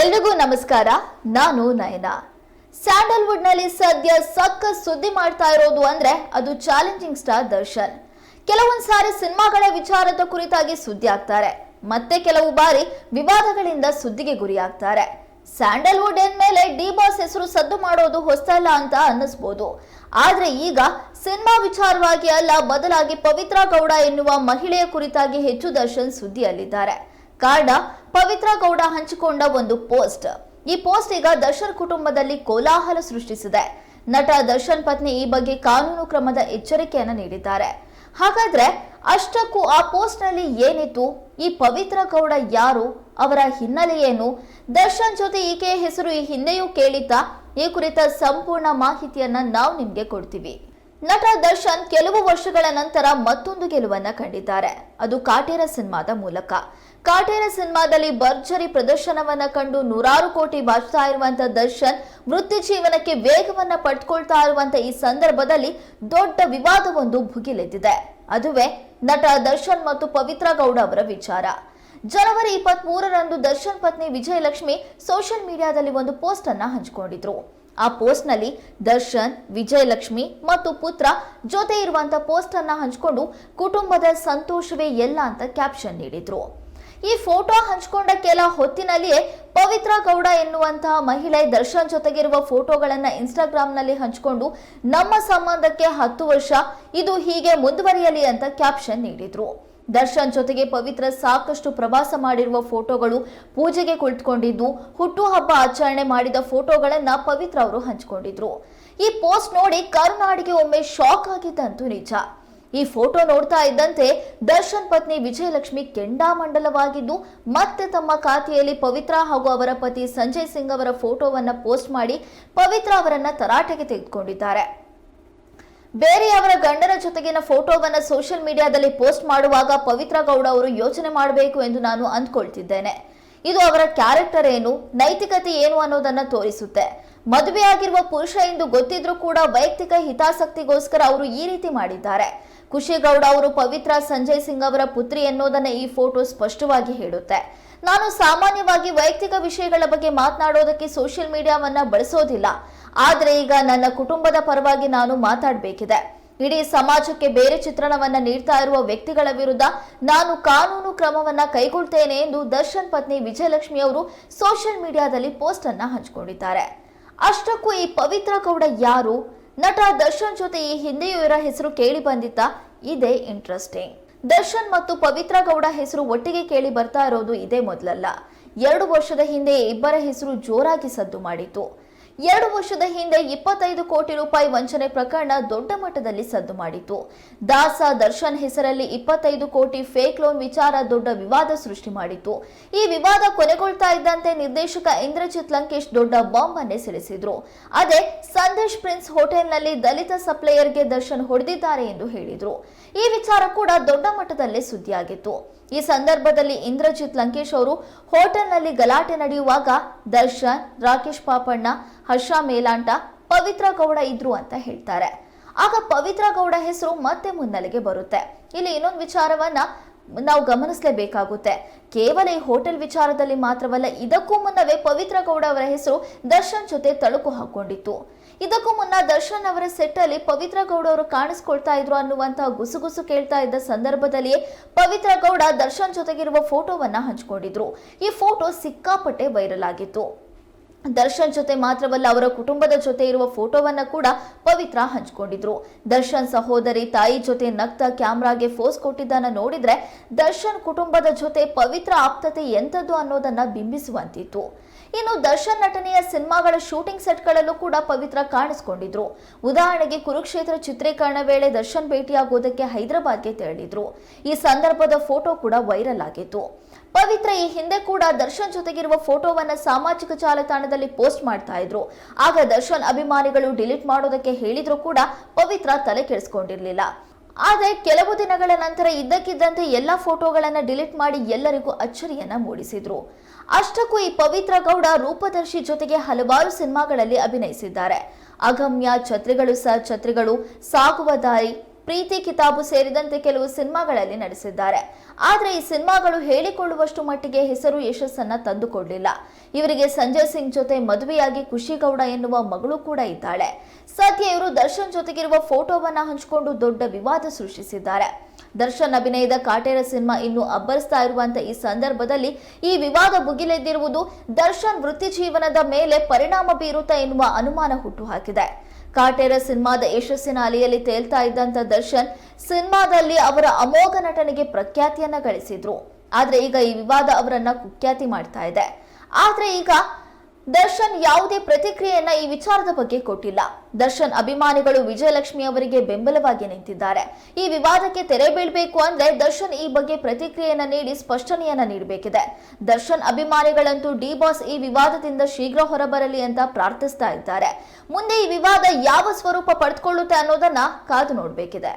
ಎಲ್ರಿಗೂ ನಮಸ್ಕಾರ, ನಾನು ನಯನ. ಸ್ಯಾಂಡಲ್ವುಡ್ನಲ್ಲಿ ಸದ್ಯ ಸಕ್ಕ ಸುದ್ದಿ ಮಾಡ್ತಾ ಇರೋದು ಅಂದ್ರೆ ಅದು ಚಾಲೆಂಜಿಂಗ್ ಸ್ಟಾರ್ ದರ್ಶನ್. ಕೆಲವೊಂದು ಸಾರಿ ಸಿನಿಮಾಗಳ ವಿಚಾರದ ಕುರಿತಾಗಿ ಸುದ್ದಿ ಆಗ್ತಾರೆ. ಮತ್ತೆ ಕೆಲವು ಬಾರಿ ವಿವಾದಗಳಿಂದ ಸುದ್ದಿಗೆ ಗುರಿಯಾಗ್ತಾರೆ. ಸ್ಯಾಂಡಲ್ವುಡ್ ಮೇಲೆ ಡಿ ಬಾಸ್ ಹೆಸರು ಸದ್ದು ಮಾಡೋದು ಹೊಸ್ತಲ್ಲ ಅಂತ ಅನ್ನಿಸ್ಬೋದು. ಆದ್ರೆ ಈಗ ಸಿನಿಮಾ ವಿಚಾರವಾಗಿ ಅಲ್ಲ, ಬದಲಾಗಿ ಪವಿತ್ರ ಗೌಡ ಎನ್ನುವ ಮಹಿಳೆಯ ಕುರಿತಾಗಿ ಹೆಚ್ಚು ದರ್ಶನ್ ಸುದ್ದಿಯಲ್ಲಿದ್ದಾರೆ. ಕಾರಣ ಪವಿತ್ರ ಗೌಡ ಹಂಚಿಕೊಂಡ ಒಂದು ಪೋಸ್ಟ್. ಈ ಪೋಸ್ಟ್ ಈಗ ದರ್ಶನ್ ಕುಟುಂಬದಲ್ಲಿ ಕೋಲಾಹಲ ಸೃಷ್ಟಿಸಿದೆ. ನಟ ದರ್ಶನ್ ಪತ್ನಿ ಈ ಬಗ್ಗೆ ಕಾನೂನು ಕ್ರಮದ ಎಚ್ಚರಿಕೆಯನ್ನು ನೀಡಿದ್ದಾರೆ. ಹಾಗಾದ್ರೆ ಅಷ್ಟಕ್ಕೂ ಆ ಪೋಸ್ಟ್ನಲ್ಲಿ ಏನಿತ್ತು? ಈ ಪವಿತ್ರ ಗೌಡ ಯಾರು? ಅವರ ಹಿನ್ನೆಲೆ ಏನು? ದರ್ಶನ್ ಜೊತೆ ಈಕೆಯ ಹೆಸರು ಈ ಹಿಂದೆಯೂ ಕೇಳಿದ್ದ ಈ ಕುರಿತ ಸಂಪೂರ್ಣ ಮಾಹಿತಿಯನ್ನ ನಾವು ನಿಮ್ಗೆ ಕೊಡ್ತೀವಿ. ನಟ ದರ್ಶನ್ ಕೆಲವು ವರ್ಷಗಳ ನಂತರ ಮತ್ತೊಂದು ಗೆಲುವನ್ನ ಕಂಡಿದ್ದಾರೆ. ಅದು ಕಾಟೇರ ಸಿನಿಮಾದ ಮೂಲಕ. ಕಾಟೇರ ಸಿನಿಮಾದಲ್ಲಿ ಭರ್ಜರಿ ಪ್ರದರ್ಶನವನ್ನ ಕಂಡು ನೂರಾರು ಕೋಟಿ ಬಾಚ್ತಾ ಇರುವಂತ ದರ್ಶನ್ ವೃತ್ತಿ ಜೀವನಕ್ಕೆ ವೇಗವನ್ನ ಪಡ್ಕೊಳ್ತಾ ಇರುವಂತ ಈ ಸಂದರ್ಭದಲ್ಲಿ ದೊಡ್ಡ ವಿವಾದವೊಂದು ಭುಗಿಲೆದ್ದಿದೆ. ಅದುವೇ ನಟ ದರ್ಶನ್ ಮತ್ತು ಪವಿತ್ರ ಗೌಡ ಅವರ ವಿಚಾರ. ಜನವರಿ ಇಪ್ಪತ್ತ್ ಮೂರರಂದು ದರ್ಶನ್ ಪತ್ನಿ ವಿಜಯಲಕ್ಷ್ಮಿ ಸೋಷಿಯಲ್ ಮೀಡಿಯಾದಲ್ಲಿ ಒಂದು ಪೋಸ್ಟ್ ಅನ್ನ ಹಂಚಿಕೊಂಡಿದ್ರು. ಆ ಪೋಸ್ಟ್ನಲ್ಲಿ ದರ್ಶನ್, ವಿಜಯಲಕ್ಷ್ಮಿ ಮತ್ತು ಪುತ್ರ ಜೊತೆ ಇರುವಂತ ಪೋಸ್ಟನ್ನು ಹಂಚಿಕೊಂಡು ಕುಟುಂಬದ ಸಂತೋಷವೇ ಎಲ್ಲ ಅಂತ ಕ್ಯಾಪ್ಷನ್ ನೀಡಿದ್ರು. ಈ ಫೋಟೋ ಹಂಚಿಕೊಂಡ ಕೆಲ ಹೊತ್ತಿನಲ್ಲಿಯೇ ಪವಿತ್ರ ಗೌಡ ಎನ್ನುವಂತಹ ಮಹಿಳೆ ದರ್ಶನ್ ಜೊತೆಗಿರುವ ಫೋಟೋಗಳನ್ನು ಇನ್ಸ್ಟಾಗ್ರಾಮ್ನಲ್ಲಿ ಹಂಚಿಕೊಂಡು ನಮ್ಮ ಸಂಬಂಧಕ್ಕೆ ಹತ್ತು ವರ್ಷ, ಇದು ಹೀಗೆ ಮುಂದುವರಿಯಲಿ ಅಂತ ಕ್ಯಾಪ್ಷನ್ ನೀಡಿದ್ರು. ದರ್ಶನ್ ಜೊತೆಗೆ ಪವಿತ್ರ ಸಾಕಷ್ಟು ಪ್ರವಾಸ ಮಾಡಿರುವ ಫೋಟೋಗಳು ಪೂಜೆಗೆ ಕುಳಿತುಕೊಂಡಿದ್ದು ಹುಟ್ಟುಹಬ್ಬ ಆಚರಣೆ ಮಾಡಿದ ಫೋಟೋಗಳನ್ನ ಪವಿತ್ರ ಅವರು ಹಂಚಿಕೊಂಡಿದ್ರು. ಈ ಪೋಸ್ಟ್ ನೋಡಿ ಕರುನಾಡಿಗೆ ಒಮ್ಮೆ ಶಾಕ್ ಆಗಿದ್ದಂತೂ ನಿಜ. ಈ ಫೋಟೋ ನೋಡ್ತಾ ಇದ್ದಂತೆ ದರ್ಶನ್ ಪತ್ನಿ ವಿಜಯಲಕ್ಷ್ಮಿ ಕೆಂಡಾಮಂಡಲವಾಗಿದ್ದು, ಮತ್ತೆ ತಮ್ಮ ಖಾತೆಯಲ್ಲಿ ಪವಿತ್ರ ಹಾಗೂ ಅವರ ಪತಿ ಸಂಜಯ್ ಸಿಂಗ್ ಅವರ ಫೋಟೋವನ್ನ ಪೋಸ್ಟ್ ಮಾಡಿ ಪವಿತ್ರ ಅವರನ್ನ ತರಾಟೆಗೆ ತೆಗೆದುಕೊಂಡಿದ್ದಾರೆ. ಬೇರೆಯವರ ಗಂಡನ ಜೊತೆಗಿನ ಫೋಟೋವನ್ನ ಸೋಷಿಯಲ್ ಮೀಡಿಯಾದಲ್ಲಿ ಪೋಸ್ಟ್ ಮಾಡುವಾಗ ಪವಿತ್ರ ಗೌಡ ಅವರು ಯೋಚನೆ ಮಾಡಬೇಕು ಎಂದು ನಾನು ಅಂದ್ಕೊಳ್ತಿದ್ದೇನೆ. ಇದು ಅವರ ಕ್ಯಾರೆಕ್ಟರ್ ಏನು, ನೈತಿಕತೆ ಏನು ಅನ್ನೋದನ್ನ ತೋರಿಸುತ್ತೆ. ಮದುವೆಯಾಗಿರುವ ಪುರುಷ ಎಂದು ಗೊತ್ತಿದ್ರೂ ಕೂಡ ವೈಯಕ್ತಿಕ ಹಿತಾಸಕ್ತಿಗೋಸ್ಕರ ಅವರು ಈ ರೀತಿ ಮಾಡಿದ್ದಾರೆ. ಖುಷಿಗೌಡ ಅವರು ಪವಿತ್ರ ಸಂಜಯ್ ಸಿಂಗ್ ಅವರ ಪುತ್ರಿ ಎನ್ನುವುದನ್ನ ಈ ಫೋಟೋ ಸ್ಪಷ್ಟವಾಗಿ ಹೇಳುತ್ತೆ. ನಾನು ಸಾಮಾನ್ಯವಾಗಿ ವೈಯಕ್ತಿಕ ವಿಷಯಗಳ ಬಗ್ಗೆ ಮಾತನಾಡೋದಕ್ಕೆ ಸೋಷಿಯಲ್ ಮೀಡಿಯಾವನ್ನ ಬಳಸೋದಿಲ್ಲ. ಆದ್ರೆ ಈಗ ನನ್ನ ಕುಟುಂಬದ ಪರವಾಗಿ ನಾನು ಮಾತಾಡಬೇಕಿದೆ. ಇಡೀ ಸಮಾಜಕ್ಕೆ ಬೇರೆ ಚಿತ್ರಣವನ್ನ ನೀಡ್ತಾ ಇರುವ ವ್ಯಕ್ತಿಗಳ ವಿರುದ್ಧ ನಾನು ಕಾನೂನು ಕ್ರಮವನ್ನ ಕೈಗೊಳ್ತೇನೆ ಎಂದು ದರ್ಶನ್ ಪತ್ನಿ ವಿಜಯಲಕ್ಷ್ಮಿ ಅವರು ಸೋಷಿಯಲ್ ಮೀಡಿಯಾದಲ್ಲಿ ಪೋಸ್ಟ್ ಅನ್ನ ಹಂಚಿಕೊಂಡಿದ್ದಾರೆ. ಅಷ್ಟಕ್ಕೂ ಈ ಪವಿತ್ರ ಗೌಡ ಯಾರು? ನಟ ದರ್ಶನ್ ಜೊತೆ ಈ ಹಿಂದೆಯೂ ಇವರ ಹೆಸರು ಕೇಳಿ ಬಂದಿತ್ತಾ. ಇದೇ ಇಂಟ್ರೆಸ್ಟಿಂಗ್ ದರ್ಶನ್ ಮತ್ತು ಪವಿತ್ರ ಗೌಡ ಹೆಸರು ಒಟ್ಟಿಗೆ ಕೇಳಿ ಬರ್ತಾ ಇರೋದು ಇದೇ ಮೊದಲಲ್ಲ. ಎರಡು ವರ್ಷದ ಹಿಂದೆ ಇಬ್ಬರ ಹೆಸರು ಜೋರಾಗಿ ಸದ್ದು ಮಾಡಿತ್ತು. ಎರಡು ವರ್ಷದ ಹಿಂದೆ ಇಪ್ಪತ್ತೈದು ಕೋಟಿ ರೂಪಾಯಿ ವಂಚನೆ ಪ್ರಕರಣ ದೊಡ್ಡ ಮಟ್ಟದಲ್ಲಿ ಸದ್ದು ಮಾಡಿತು ದಾಸ ದರ್ಶನ್ ಹೆಸರಲ್ಲಿ ಇಪ್ಪತ್ತೈದು ಕೋಟಿ ಫೇಕ್ ಲೋನ್ ವಿಚಾರ ದೊಡ್ಡ ವಿವಾದ ಸೃಷ್ಟಿ ಮಾಡಿತು ಈ ವಿವಾದ ಕೊನೆಗೊಳ್ತಾ ಇದ್ದಂತೆ ನಿರ್ದೇಶಕ ಇಂದ್ರಜಿತ್ ಲಂಕೇಶ್ ದೊಡ್ಡ ಬಾಂಬ್ ಅನ್ನೇ ಸಿಡಿಸಿದ್ರು. ಅದೇ ಸಂದೇಶ್ ಪ್ರಿನ್ಸ್ ಹೋಟೆಲ್ನಲ್ಲಿ ದಲಿತ ಸಪ್ಲೈಯರ್ಗೆ ದರ್ಶನ್ ಹೊಡೆದಿದ್ದಾರೆ ಎಂದು ಹೇಳಿದ್ರು. ಈ ವಿಚಾರ ಕೂಡ ದೊಡ್ಡ ಮಟ್ಟದಲ್ಲೇ ಸುದ್ದಿಯಾಗಿತ್ತು. ಈ ಸಂದರ್ಭದಲ್ಲಿ ಇಂದ್ರಜಿತ್ ಲಂಕೇಶ್ ಅವರು ಹೋಟೆಲ್ನಲ್ಲಿ ಗಲಾಟೆ ನಡೆಯುವಾಗ ದರ್ಶನ್, ರಾಕೇಶ್ ಪಾಪಣ್ಣ, ಹರ್ಷ ಮೇಲಾಂಟ, ಪವಿತ್ರ ಗೌಡ ಇದ್ರು ಅಂತ ಹೇಳ್ತಾರೆ. ಆಗ ಪವಿತ್ರ ಗೌಡ ಹೆಸರು ಮತ್ತೆ ಮುನ್ನೆಲೆಗೆ ಬರುತ್ತೆ. ಇಲ್ಲಿ ಇನ್ನೊಂದು ವಿಚಾರವನ್ನ ನಾವು ಗಮನಿಸಲೇಬೇಕಾಗುತ್ತೆ. ಕೇವಲ ಈ ಹೋಟೆಲ್ ವಿಚಾರದಲ್ಲಿ ಮಾತ್ರವಲ್ಲ, ಇದಕ್ಕೂ ಮುನ್ನವೇ ಪವಿತ್ರ ಗೌಡ ಅವರ ಹೆಸರು ದರ್ಶನ್ ಜೊತೆ ತಳುಕು ಹಾಕೊಂಡಿತ್ತು. ಇದಕ್ಕೂ ಮುನ್ನ ದರ್ಶನ್ ಅವರ ಸೆಟ್ ಅಲ್ಲಿ ಪವಿತ್ರ ಗೌಡ ಅವರು ಕಾಣಿಸ್ಕೊಳ್ತಾ ಇದ್ರು ಅನ್ನುವಂತಹ ಗುಸುಗುಸು ಕೇಳ್ತಾ ಇದ್ದ ಸಂದರ್ಭದಲ್ಲಿಯೇ ಪವಿತ್ರ ಗೌಡ ದರ್ಶನ್ ಜೊತೆಗಿರುವ ಫೋಟೋವನ್ನ ಹಂಚಿಕೊಂಡಿದ್ರು. ಈ ಫೋಟೋ ಸಿಕ್ಕಾಪಟ್ಟೆ ವೈರಲ್ ಆಗಿತ್ತು. ದರ್ಶನ್ ಜೊತೆ ಮಾತ್ರವಲ್ಲ, ಅವರ ಕುಟುಂಬದ ಜೊತೆ ಇರುವ ಫೋಟೋವನ್ನ ಕೂಡ ಪವಿತ್ರ ಹಂಚಿಕೊಂಡಿದ್ರು. ದರ್ಶನ್ ಸಹೋದರಿ ತಾಯಿ ಜೊತೆ ನಗ್ತಾ ಕ್ಯಾಮ್ರಾಗೆ ಫೋಸ್ ಕೊಟ್ಟಿದ್ದನ್ನ ನೋಡಿದ್ರೆ, ದರ್ಶನ್ ಕುಟುಂಬದ ಜೊತೆ ಪವಿತ್ರ ಆಪ್ತತೆ ಎಂಥದ್ದು ಅನ್ನೋದನ್ನ ಬಿಂಬಿಸುವಂತಿತ್ತು. ಇನ್ನು ದರ್ಶನ್ ನಟನೆಯ ಸಿನಿಮಾಗಳ ಶೂಟಿಂಗ್ ಸೆಟ್ಗಳಲ್ಲೂ ಕೂಡ ಪವಿತ್ರ ಕಾಣಿಸ್ಕೊಂಡಿದ್ರು. ಉದಾಹರಣೆಗೆ ಕುರುಕ್ಷೇತ್ರ ಚಿತ್ರೀಕರಣ ವೇಳೆ ದರ್ಶನ್ ಭೇಟಿಯಾಗೋದಕ್ಕೆ ಹೈದರಾಬಾದ್ಗೆ ತೆರಳಿದ್ರು. ಈ ಸಂದರ್ಭದ ಫೋಟೋ ಕೂಡ ವೈರಲ್ ಆಗಿತ್ತು. ಪವಿತ್ರ ಈ ಹಿಂದೆ ಕೂಡ ದರ್ಶನ್ ಜೊತೆಗಿರುವ ಫೋಟೋವನ್ನ ಸಾಮಾಜಿಕ ಜಾಲತಾಣದಲ್ಲಿ ಪೋಸ್ಟ್ ಮಾಡ್ತಾ ಇದ್ರು. ಆಗ ದರ್ಶನ್ ಅಭಿಮಾನಿಗಳು ಡಿಲೀಟ್ ಮಾಡೋದಕ್ಕೆ ಹೇಳಿದ್ರು ಕೂಡ ಪವಿತ್ರ ತಲೆ ಕೆಡಿಸ್ಕೊಂಡಿರ್ಲಿಲ್ಲ. ಆದರೆ ಕೆಲವು ದಿನಗಳ ನಂತರ ಇದ್ದಕ್ಕಿದ್ದಂತೆ ಎಲ್ಲ ಫೋಟೋಗಳನ್ನು ಡಿಲೀಟ್ ಮಾಡಿ ಎಲ್ಲರಿಗೂ ಅಚ್ಚರಿಯನ್ನ ಮೂಡಿಸಿದ್ರು. ಅಷ್ಟಕ್ಕೂ ಈ ಪವಿತ್ರ ಗೌಡ ರೂಪದರ್ಶಿ ಜೊತೆಗೆ ಹಲವಾರು ಸಿನಿಮಾಗಳಲ್ಲಿ ಅಭಿನಯಿಸಿದ್ದಾರೆ. ಅಗಮ್ಯ ಛತ್ರಿಗಳು ಸಹ ಛತ್ರಿಗಳು, ಸಾಗುವ ದಾರಿ ಪ್ರೀತಿ ಕಿತಾಬು ಸೇರಿದಂತೆ ಕೆಲವು ಸಿನಿಮಾಗಳಲ್ಲಿ ನಟಿಸಿದ್ದಾರೆ. ಆದರೆ ಈ ಸಿನಿಮಾಗಳು ಹೇಳಿಕೊಳ್ಳುವಷ್ಟು ಮಟ್ಟಿಗೆ ಹೆಸರು ಯಶಸ್ಸನ್ನ ತಂದುಕೊಡ್ಲಿಲ್ಲ. ಇವರಿಗೆ ಸಂಜಯ್ ಸಿಂಗ್ ಜೊತೆ ಮದುವೆಯಾಗಿ ಖುಷಿಗೌಡ ಎನ್ನುವ ಮಗಳು ಕೂಡ ಇದ್ದಾಳೆ. ಸದ್ಯ ಇವರು ದರ್ಶನ್ ಜೊತೆಗಿರುವ ಫೋಟೋವನ್ನ ಹಂಚಿಕೊಂಡು ದೊಡ್ಡ ವಿವಾದ ಸೃಷ್ಟಿಸಿದ್ದಾರೆ. ದರ್ಶನ್ ಅಭಿನಯದ ಕಾಟೇರ ಸಿನಿಮಾ ಇನ್ನು ಅಬ್ಬರಿಸ್ತಾ ಇರುವಂತ ಈ ಸಂದರ್ಭದಲ್ಲಿ ಈ ವಿವಾದ ಭುಗಿಲೆದ್ದಿರುವುದು ದರ್ಶನ್ ವೃತ್ತಿ ಜೀವನದ ಮೇಲೆ ಪರಿಣಾಮ ಬೀರುತ್ತಾ ಎನ್ನುವ ಅನುಮಾನ ಹುಟ್ಟುಹಾಕಿದೆ. ಕಾಟೇರ ಸಿನಿಮಾದ ಯಶಸ್ಸಿನ ಅಲೆಯಲ್ಲಿ ತೇಲ್ತಾ ಇದ್ದಂತ ದರ್ಶನ್ ಸಿನಿಮಾದಲ್ಲಿ ಅವರ ಅಮೋಘ ನಟನೆಗೆ ಪ್ರಖ್ಯಾತಿಯನ್ನ ಗಳಿಸಿದ್ರು. ಆದ್ರೆ ಈಗ ಈ ವಿವಾದ ಅವರನ್ನ ಕುಖ್ಯಾತಿ ಮಾಡ್ತಾ ಇದೆ. ಆದ್ರೆ ಈಗ ದರ್ಶನ್ ಯಾವುದೇ ಪ್ರತಿಕ್ರಿಯೆಯನ್ನ ಈ ವಿಚಾರದ ಬಗ್ಗೆ ಕೊಟ್ಟಿಲ್ಲ. ದರ್ಶನ್ ಅಭಿಮಾನಿಗಳು ವಿಜಯಲಕ್ಷ್ಮಿ ಅವರಿಗೆ ಬೆಂಬಲವಾಗಿ ನಿಂತಿದ್ದಾರೆ. ಈ ವಿವಾದಕ್ಕೆ ತೆರೆ ಬೀಳಬೇಕು ಅಂದ್ರೆ ದರ್ಶನ್ ಈ ಬಗ್ಗೆ ಪ್ರತಿಕ್ರಿಯೆಯನ್ನ ನೀಡಿ ಸ್ಪಷ್ಟನೆಯನ್ನ ನೀಡಬೇಕಿದೆ. ದರ್ಶನ್ ಅಭಿಮಾನಿಗಳಂತೂ ಡಿ ಬಾಸ್ ಈ ವಿವಾದದಿಂದ ಶೀಘ್ರ ಹೊರಬರಲಿ ಅಂತ ಪ್ರಾರ್ಥಿಸ್ತಾ ಇದ್ದಾರೆ. ಮುಂದೆ ಈ ವಿವಾದ ಯಾವ ಸ್ವರೂಪ ಪಡೆದುಕೊಳ್ಳುತ್ತೆ ಅನ್ನೋದನ್ನ ಕಾದು ನೋಡಬೇಕಿದೆ.